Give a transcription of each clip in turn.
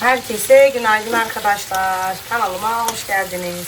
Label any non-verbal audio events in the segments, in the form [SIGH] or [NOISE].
Herkese günaydın arkadaşlar. Kanalıma hoş geldiniz.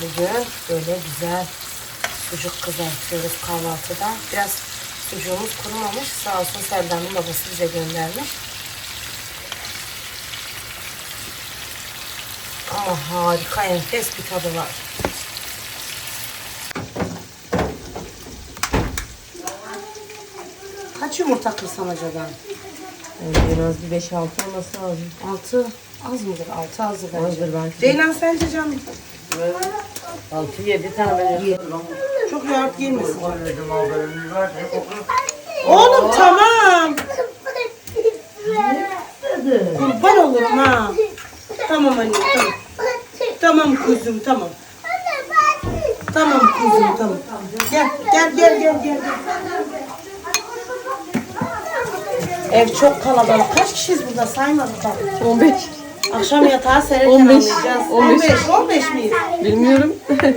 Bugün böyle güzel sucuk kızartıyoruz kahvaltıda. Biraz sucuğumuz kurumamış. Sağ olsun Selda'nın babası bize göndermiş. Ama harika enfes bir tadı var. Kaç yumurta kırsam acaba? En az bir 5-6 olması lazım. Altı az mıdır? Altı azdır bence. Azdır belki. Ceylan sence canım? 6-7 tane ben Çok yoğurt yemesin. Oğlum tamam. Kurban olurum ha. Tamam anne tamam. Tamam kuzum tamam. Tamam kuzum tamam. Gel gel gel gel gel. Ev çok kalabalık. Kaç kişiyiz burada saymadık bak. 15. Akşam yatağa sererken 15, anlayacağız. 15. 15. 15 miyiz? Bilmiyorum. [LAUGHS]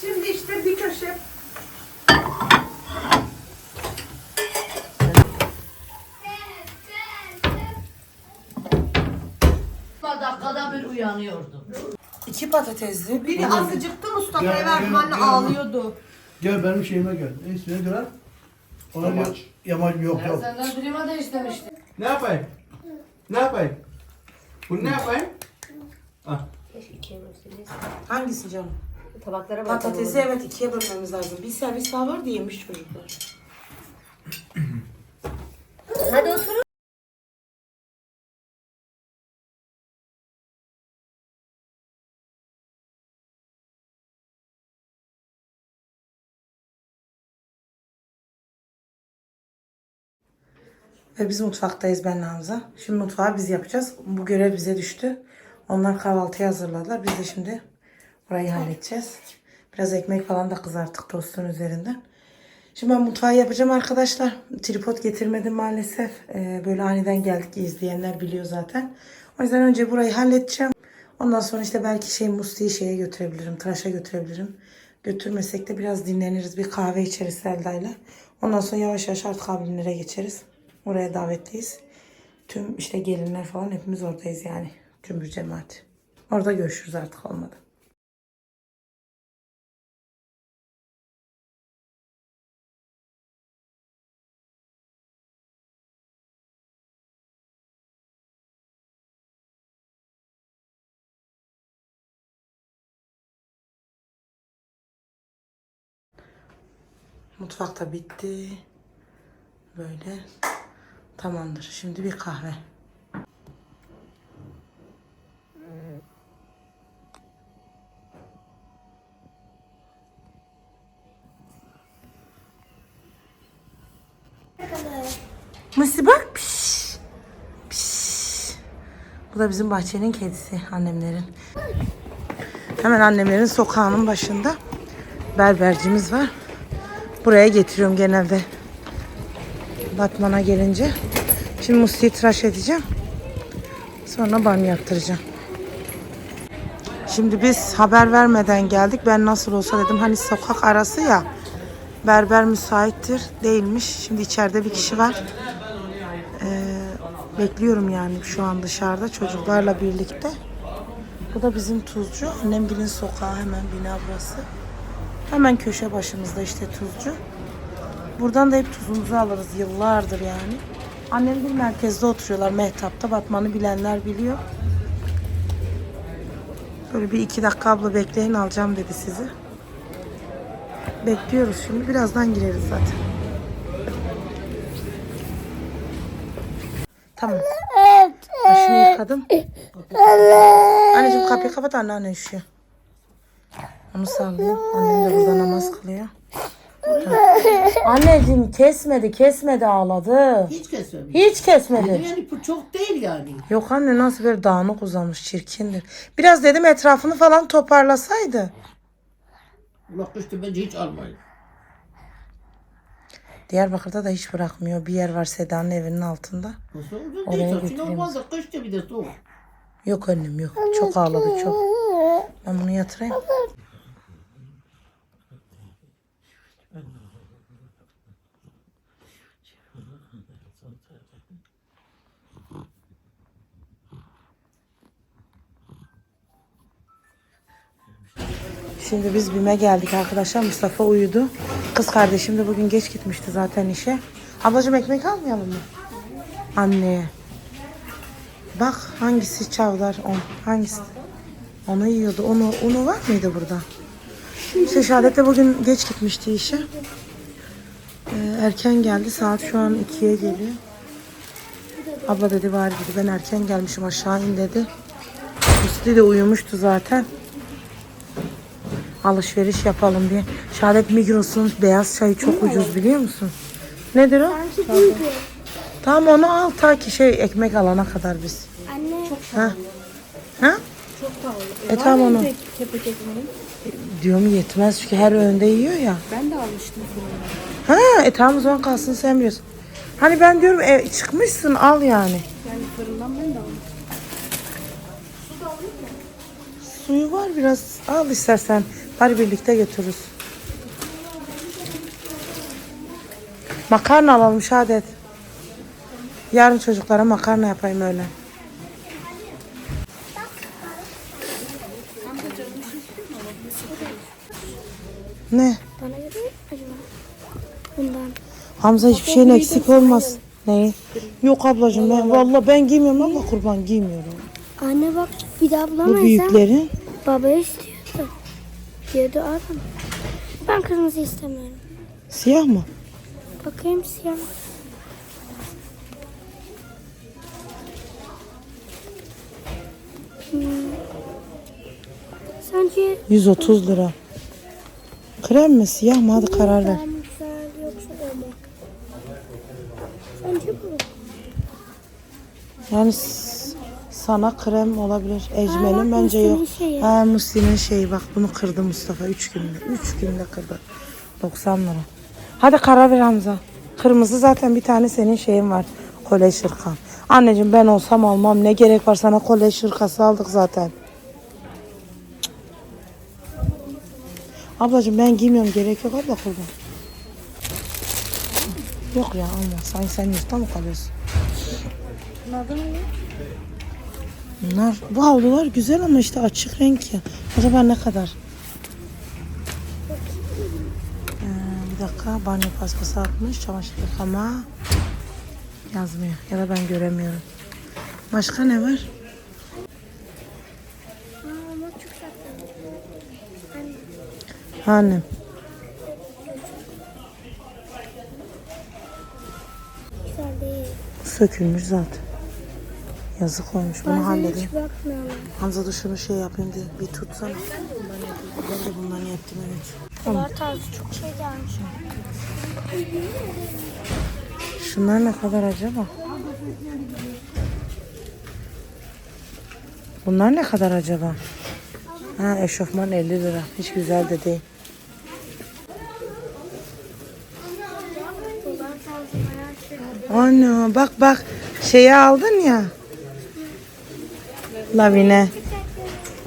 Şimdi işte bir köşe dakikada bir uyanıyordum. iki patatesli. Biri azıcıktı Mustafa'ya verdim anne ağlıyordu. Gel benim şeyime gel. Ne ismine göre? Ona Yamaç. Yamaç yok yok. Senden prima da istemiştim. Ne yapayım? Ne yapayım? Bunu ne yapayım? Ah. Hangisi canım? Tabaklara bak. Patatesi evet ikiye bölmemiz lazım. Bir servis daha var diye yemiş çocuklar. Hadi oturun. Ve biz mutfaktayız ben Hamza. Şimdi mutfağı biz yapacağız. Bu görev bize düştü. Onlar kahvaltıyı hazırladılar. Biz de şimdi burayı halledeceğiz. Biraz ekmek falan da kızarttık tostun üzerinden. Şimdi ben mutfağı yapacağım arkadaşlar. Tripod getirmedim maalesef. Ee, böyle aniden geldik izleyenler biliyor zaten. O yüzden önce burayı halledeceğim. Ondan sonra işte belki şey Musti'yi şeye götürebilirim. Tıraşa götürebilirim. Götürmesek de biraz dinleniriz. Bir kahve içeriz Selda'yla. Ondan sonra yavaş yavaş artık abimlere geçeriz. Oraya davetliyiz. Tüm işte gelinler falan hepimiz oradayız yani. Cümbür cemaat. Orada görüşürüz artık olmadı. Mutfakta bitti. Böyle. Tamamdır. Şimdi bir kahve. Mısı bak. Piş. Piş. Bu da bizim bahçenin kedisi. Annemlerin. Hemen annemlerin sokağının başında berbercimiz var. Buraya getiriyorum genelde. Batman'a gelince. Şimdi Musti'yi tıraş edeceğim. Sonra banyo yaptıracağım. Şimdi biz haber vermeden geldik. Ben nasıl olsa dedim hani sokak arası ya. Berber müsaittir. Değilmiş. Şimdi içeride bir kişi var. Ee, bekliyorum yani şu an dışarıda çocuklarla birlikte. Bu da bizim tuzcu. Annemgilin sokağı hemen bina burası. Hemen köşe başımızda işte tuzcu. Buradan da hep tuzumuzu alırız yıllardır yani. Annem bir merkezde oturuyorlar Mehtap'ta. Batman'ı bilenler biliyor. Böyle bir iki dakika abla bekleyin alacağım dedi sizi. Bekliyoruz şimdi. Birazdan gireriz zaten. Tamam. Başını yıkadım. Anneciğim kapıyı kapat anneanne üşüyor. Onu sallayayım. Annem de burada namaz kılıyor. [LAUGHS] Anneciğim kesmedi kesmedi ağladı. Hiç kesmemiş. Hiç kesmedi. Yani bu çok değil yani. Yok anne nasıl böyle dağınık uzamış çirkindir. Biraz dedim etrafını falan toparlasaydı. Bak işte bence hiç almayın. Diyarbakır'da da hiç bırakmıyor. Bir yer var Seda'nın evinin altında. Nasıl uzun Oraya değil. Saçın götüreyim. olmaz da kışta bir de soğuk. Yok annem yok. Çok ağladı çok. Ben bunu yatırayım. Şimdi biz BİM'e geldik arkadaşlar. Mustafa uyudu. Kız kardeşim de bugün geç gitmişti zaten işe. Ablacığım ekmek almayalım mı? Anneye. Bak hangisi çavdar on hangisi? Onu yiyordu. Onu, onu var mıydı burada? İşte Şahadet de bugün geç gitmişti işe. Ee, erken geldi. Saat şu an 2'ye geliyor. Abla dedi var dedi. Ben erken gelmişim aşağı in dedi. Üstü de uyumuştu zaten. Alışveriş yapalım diye. Şahadet Migros'un beyaz çayı çok ucuz biliyor musun? Nedir o? Tamam onu al ta ki şey ekmek alana kadar biz. Anne. Çok Ha? Ha? çok pahalı. E tamam onu. Diyorum yetmez çünkü her öğünde yiyor ya. Ben de almıştım. Ha e tamam o zaman kalsın sen biliyorsun. Hani ben diyorum e, çıkmışsın al yani. Yani fırından ben de almıştım. Suyu var biraz al istersen. Bari birlikte götürürüz. Makarna alalım Şadet. Yarın çocuklara makarna yapayım öyle. Ne? Bana göre acaba? Bundan. Hamza hiçbir şeyin eksik olmaz. Ne? Yok ablacığım ben vallahi ben giymiyorum abla kurban giymiyorum. Anne bak bir daha Bu bulamayız ha. büyüklerin. Baba istiyordu. Diyordu adam. Ben kırmızı istemiyorum. Siyah mı? Bakayım siyah mı? Hmm. Sence 130 lira. Krem mi siyah mı? Hadi karar ver. güzel yoksa bu. Yani sana krem olabilir. Aa, Ecmel'in bak, bence yok. şeyi. Ha Musti'nin şeyi bak bunu kırdı Mustafa 3 günde. 3 günde kırdı. 90 lira. Hadi karar ver Hamza. Kırmızı zaten bir tane senin şeyin var. Kolej hırkan. Anneciğim ben olsam almam. Ne gerek var sana kolej hırkası aldık zaten. Cık. Ablacığım ben giymiyorum. Gerek yok abla kurban. Yok ya alma. Sanki sen yurtta mı kalıyorsun? Bunlar, bu havlular güzel ama işte açık renk ya. Acaba ne kadar? Ee, bir dakika banyo paspası atmış. Çamaşır yıkama yazmıyor. Ya da ben göremiyorum. Başka ne var? Değil. Sökülmüş zaten. Yazık olmuş. Bunu Bazen halledeyim. hiç. Hamza dur şunu şey yapayım diye. Bir tutsana. Ben de bundan yaptım evet. Bunlar tarzı çok şey gelmiş. Şunlar ne kadar acaba? Bunlar ne kadar acaba? Ha eşofman 50 lira. Hiç güzel de değil. Bunlar tarzı bayağı şey. Ana bak bak şeyi aldın ya. Lavine.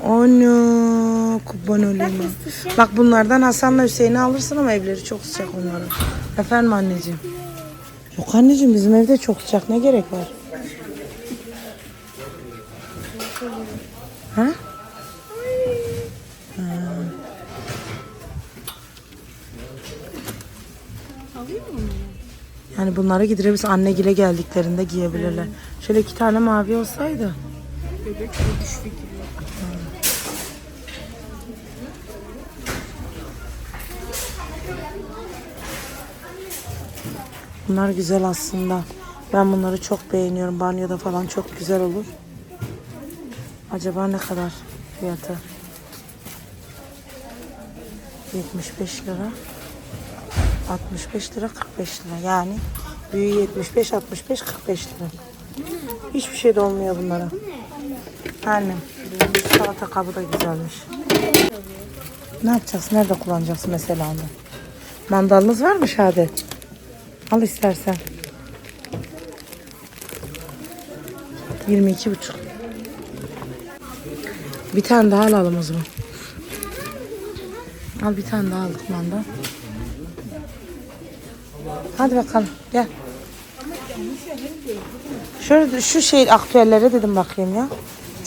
Ana kurban olayım. Bak bunlardan Hasan'la Hüseyin'i alırsın ama evleri çok sıcak onların. Efendim anneciğim. Yok anneciğim bizim evde çok sıcak ne gerek var? Ha? Ha. Yani bunları giderebiliriz. Annegile geldiklerinde giyebilirler. Şöyle iki tane mavi olsaydı. Bunlar güzel aslında. Ben bunları çok beğeniyorum. Banyoda falan çok güzel olur. Acaba ne kadar fiyatı? 75 lira. 65 lira 45 lira. Yani büyüğü 75 65 45 lira. Hiçbir şey de olmuyor bunlara. Annem. Salata kabı da güzelmiş. Ne yapacaksın? Nerede kullanacaksın mesela onu? Mandalınız var mı Şadet? Al istersen. 22 buçuk. Bir tane daha alalım o zaman. Al bir tane daha aldık manda. Hadi bakalım gel. Şöyle şu şey aktüellere dedim bakayım ya.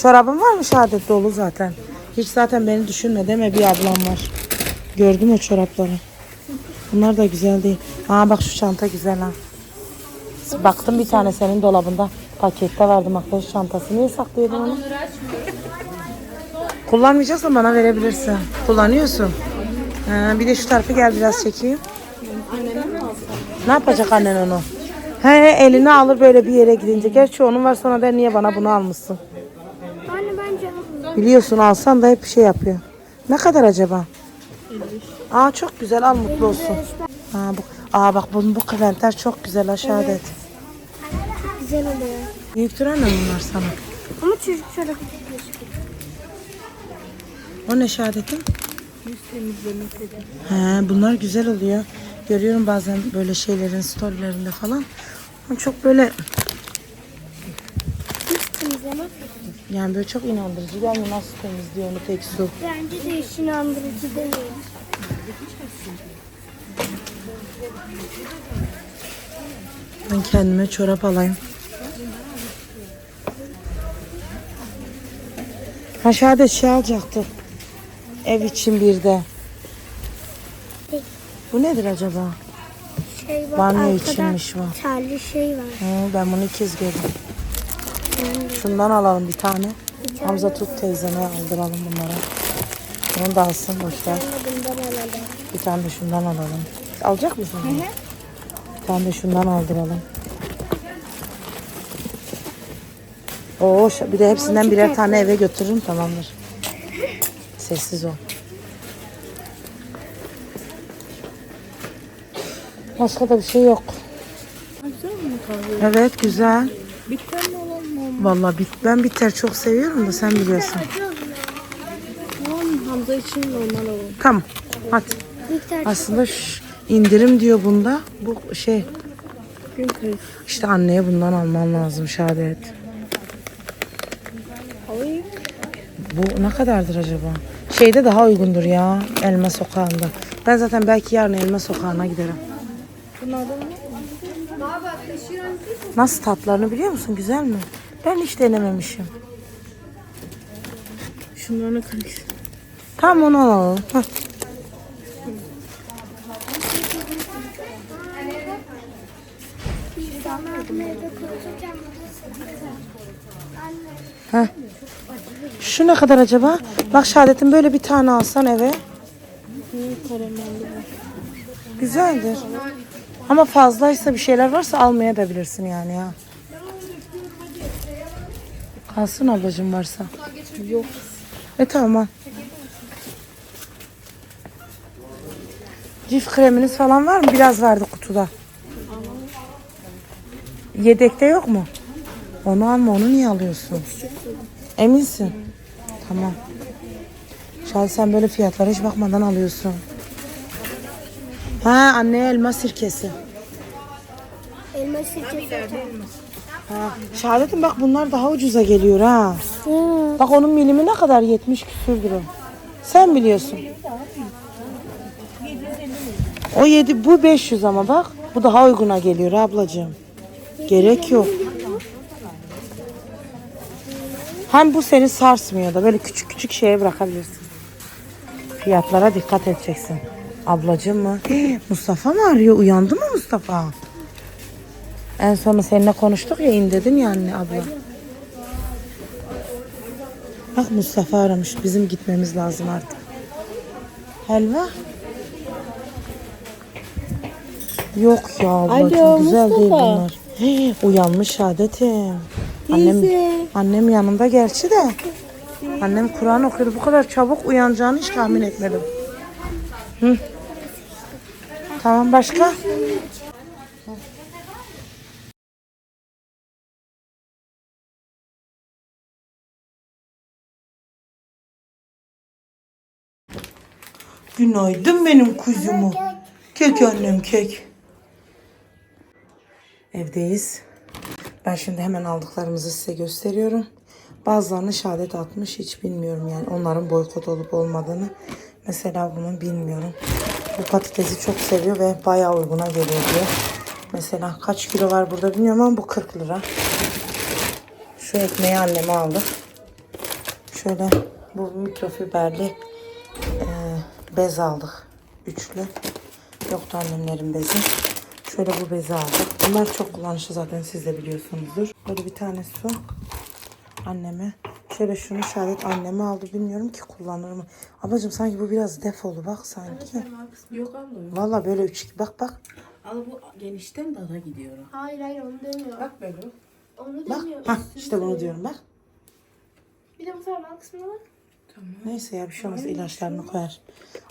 Çorabın var mı şehadet dolu zaten. Hiç zaten beni düşünme deme bir ablam var. Gördüm o çorapları. Bunlar da güzel değil. Aa bak şu çanta güzel ha. Baktım bir tane senin dolabında pakette vardı makyaj çantası. Niye saklıyordun onu? Kullanmayacaksan bana verebilirsin. Kullanıyorsun. Ha, bir de şu tarafa gel biraz çekeyim. Ne yapacak annen onu? He elini alır böyle bir yere gidince. Gerçi onun var sonra der niye bana bunu almışsın? Biliyorsun alsan da hep şey yapıyor. Ne kadar acaba? Aa çok güzel al mutlu olsun. Aa, bu, aa bak bunun bu kırlentler çok güzel aşağıda et. Güzel oluyor. Büyüktür anne bunlar sana. Ama çocuk gözüküyor. O ne şehadetin? He, bunlar güzel oluyor. Görüyorum bazen böyle şeylerin storylerinde falan. Ama çok böyle Hiç temizlemez. Yani böyle çok inandırıcı gelmiyor. Nasıl temizliyor onu tek su. Bence de işin andırıcı değil. Ben kendime çorap alayım. Şehadet şey alacaktık. Ev için bir de. Bu nedir acaba? Şey var Banyo içinmiş var. Terli şey var. Hı, ben bunu ikiz gördüm. Şundan alalım bir tane. Hamza tut teyzene aldıralım bunları. Onu da alsın boşver. Bir tane de şundan alalım. Alacak mısın? Bir tane de şundan aldıralım. Oo, bir de hepsinden birer tane eve götürürüm tamamdır. Sessiz ol. Başka da bir şey yok. Evet güzel. Bitten mi? Vallahi bit, ben bitter çok seviyorum da sen biliyorsun. Tamam Hamza için normal olan. Tamam. Hadi. Biter Aslında şu indirim diyor bunda. Bu şey gün kırık. işte anneye bundan alman lazım. Alayım. Bu ne kadardır acaba? Şeyde daha uygundur ya. Elma sokağında. Ben zaten belki yarın elma sokağına giderim. Bunlardan? Nasıl tatlarını biliyor musun? Güzel mi? Ben hiç denememişim. Şunlarını kırık. Tamam onu alalım. Heh. Heh. Şu ne kadar acaba? Bak Şehadet'in böyle bir tane alsan eve. Güzeldir. Ama fazlaysa bir şeyler varsa almaya da bilirsin yani ya. Kalsın ablacığım varsa. Yok. E tamam. Cif kreminiz falan var mı? Biraz vardı kutuda. Yedekte yok mu? Onu alma, onu niye alıyorsun? Eminsin? Tamam. Şahit sen böyle fiyatlara hiç bakmadan alıyorsun. Ha anneye elma sirkesi. Elma sirkesi. Ha. Şehadetim bak bunlar daha ucuza geliyor ha. Hı. Bak onun milimi ne kadar? 70 küsürdür o. Sen biliyorsun. O 7 bu 500 ama bak. Bu daha uyguna geliyor ablacığım. Gerek yok. Hem bu seni sarsmıyor da böyle küçük küçük şeye bırakabilirsin. Fiyatlara dikkat edeceksin. Ablacığım mı? [GASPS] Mustafa mı arıyor? Uyandı mı Mustafa? En sonunda seninle konuştuk ya in dedin ya anne abla. Bak Mustafa aramış. Bizim gitmemiz lazım artık. Helva? Yok ya ablacığım Alo, güzel değil Mustafa. bunlar. Hii, uyanmış adetim. Annem, Teyze. annem yanında gerçi de. Annem Kur'an okuyordu. Bu kadar çabuk uyanacağını hiç tahmin etmedim. Hı. Tamam başka? Günaydın benim kuzumu. Kek annem kek. Evdeyiz. Ben şimdi hemen aldıklarımızı size gösteriyorum. Bazılarını şehadet atmış hiç bilmiyorum yani onların boykot olup olmadığını. Mesela bunu bilmiyorum. Bu patatesi çok seviyor ve bayağı uyguna geliyor diyor. Mesela kaç kilo var burada bilmiyorum ama bu 40 lira. Şu ekmeği anneme aldık. Şöyle bu mikrofiberli bez aldık. Üçlü. Yoktu annemlerin bezi. Şöyle bu bezi aldık. Bunlar çok kullanışlı zaten siz de biliyorsunuzdur. Böyle bir tane su anneme. Şöyle şunu şehadet anneme aldı. Bilmiyorum ki kullanır mı. Ablacığım sanki bu biraz defolu bak sanki. Yok abla. Valla böyle üç bak bak. Al bu genişten daha gidiyor. Hayır hayır onu demiyorum. Bak böyle. Onu Bak. demiyorum. Ha işte bunu diyorum bak. Bir de bu sarmal kısmına bak. Neyse ya bir şey olmaz ilaçlarını koyar.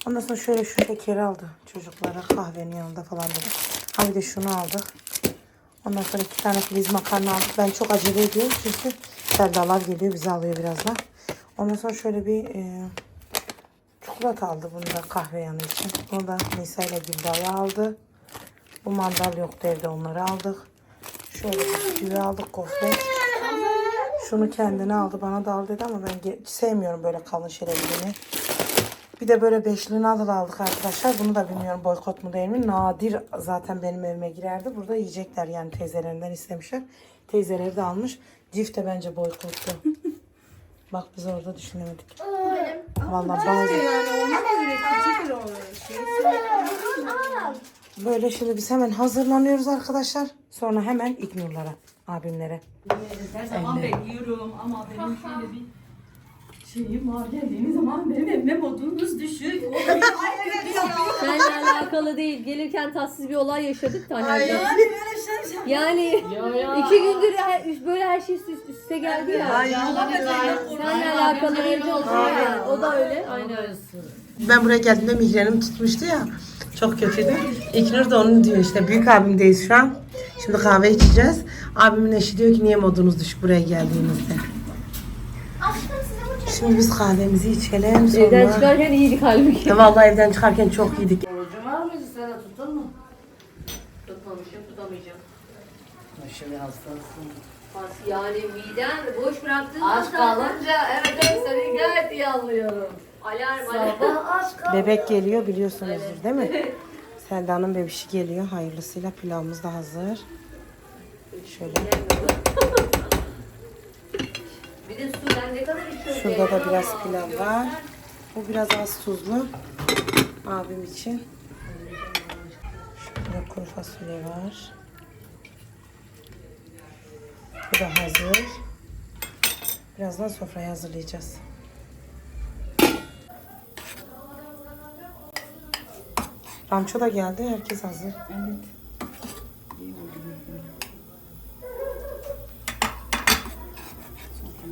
Ondan sonra şöyle şu şekeri aldı çocuklara kahvenin yanında falan dedi. Ha bir de şunu aldık. Ondan sonra iki tane filiz makarna aldık. Ben çok acele ediyorum çünkü Serdalar geliyor bizi alıyor birazdan. Ondan sonra şöyle bir e, çikolata aldı bunu da kahve yanı için. Bunu da Nisa ile Güldağ'a aldı. Bu mandal yoktu evde onları aldık. Şöyle bisküvi aldık gofret. Şunu kendine aldı bana da al dedi ama ben sevmiyorum böyle kalın şerefliğini. Bir de böyle beşli nadal aldık arkadaşlar. Bunu da bilmiyorum boykot mu değil mi? Nadir zaten benim evime girerdi. Burada yiyecekler yani teyzelerinden istemişler. Teyzeleri de almış. Cif de bence boykottu. Bak biz orada düşünemedik. Vallahi bazı... Böyle şimdi biz hemen hazırlanıyoruz arkadaşlar. Sonra hemen İknurlara, abimlere. Her zaman bekliyorum ama benim şöyle bir şeyim var. Geldiğiniz zaman benim evime modunuz düşük. O bir [LAUGHS] yapıyor. Seninle alakalı değil. Gelirken tatsız bir olay yaşadık da hani. Yani böyle şey şey. Yani iki gündür her- böyle her şey üst üste geldi ya. Allah belanı Seninle alakalı değil. Yani. O da öyle. Aynen. Ben buraya geldiğimde migrenim tutmuştu ya. Çok kötüydü. İknur da onu diyor işte. Büyük abimdeyiz şu an. Şimdi kahve içeceğiz. Abimin eşi diyor ki niye modunuz düşük buraya geldiğinizde. Şimdi biz kahvemizi içelim. Sonra... Evden çıkarken iyiydik halbuki. Ya Vallahi evden çıkarken çok yedik. Orucun var mıydı sana tuttun mu? Tutmamışım tutamayacağım. Şimdi hastasın. Yani miden boş bıraktığın Aç kalınca evet evet [LAUGHS] seni gayet iyi anlıyorum. Alarm alarm. Bebek geliyor biliyorsunuzdur değil mi? Selda'nın bebişi geliyor. Hayırlısıyla pilavımız da hazır. Şöyle. [LAUGHS] Bir de su ben ne kadar içiyorum. Şurada da biraz pilav var. Bu biraz az tuzlu. Abim için. Şurada kuru fasulye var. Bu da hazır. Birazdan sofrayı hazırlayacağız. Ramço da geldi. Herkes hazır.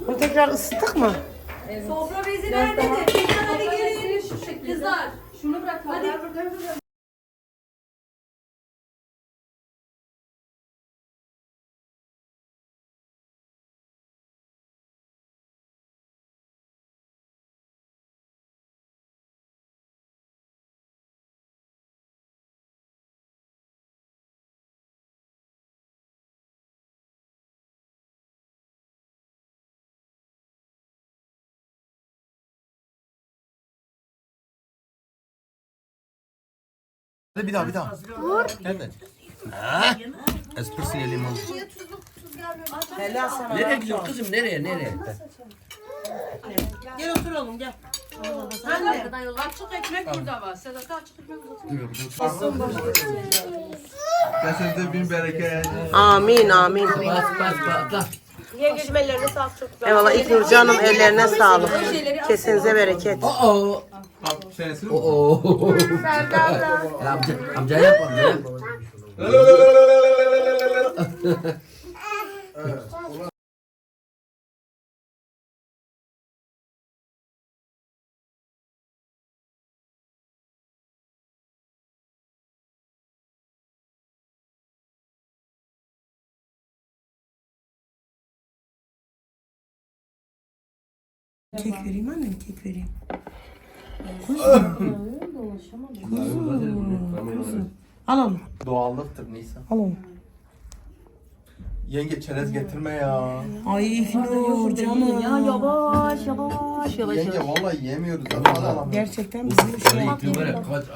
Bunu tekrar ısıttık mı? Sofra bezi nerede? Bir tane gelin. Kızlar şunu bırak. Hadi. Hadi bir daha bir daha. Nerede? Ha? Espresso limon. Helal sana. Nereye gidiyorsun kızım? Nereye? Nereye? Gel otur oğlum gel. Yola. Açık ekmek burada var. Sedat açık ekmek burada. Kesinize bin bereket. Amin amin. Bas bas bas. Yengecim ellerine sağlık çok güzel. Eyvallah İlknur canım ellerine sağlık. Kesinize bereket. Oo. Sensin. Oo. Ya amca, amca yap amca yap. Kek vereyim annem kek vereyim. Al onu. Doğallıktır Nisa. Al onu. Yenge çerez getirme ya. Ay Nur canım. Ya yavaş yavaş yavaş. Yenge vallahi yemiyoruz. Gerçekten bizim şu an kaç